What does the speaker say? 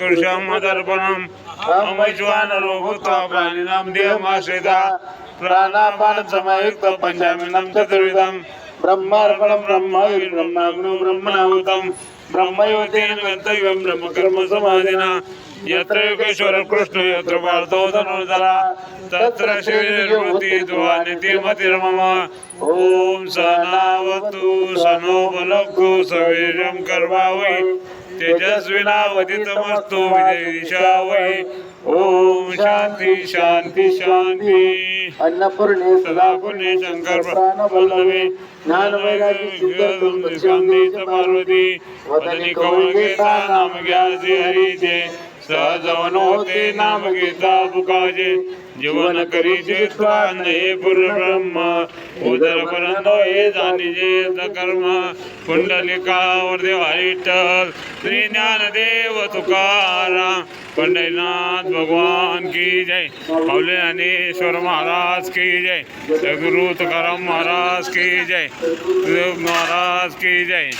कृषम दर्पणम अमैश्वानरो भूत्वा प्राणिनां देहमाश्रिता। प्राणापान समयुक्त पञ्चामिनं चतुर्विधं ब्रह्मार्पणं ब्रह्मविर् ब्रह्माग्नो ब्रह्मणाहुतं। ब्रह्मयोतेन गन्तव्यं ब्रह्मकर्मसमाधिना। यत्र योगेश्वर कृष्ण यत्र पार्थो धनुर्धरा तत्र श्रीनिर्वृत्ती द्वानितिर्मतिर्मम ॐ सनावतु सनो भुनक्तु सवीर्यं कर्मावै तेजस्विनावदितमस्तु विजयिषा वै। ॐ शान्ति शान्ति शान्ति। अन्नपूर्णे सदा पुण्य शंकर पल्लवी ज्ञान पार्वती वदनी कवळ घेता नाम घ्याचे हरीचे सहजवन होते नाम घेता बुकाचे जीवन करीचे स्वान हे ब्रह्म। उदर पर्यंत हे जाणीचे कर्म। कुंडलिकावर देव विठ्ठल श्री ज्ञानदेव तुकाराम। पंढरीनाथ भगवान की जय. पावले ज्ञानेश्वर महाराज की जय. गुरु तुकाराम महाराज की जय. महाराज की जय.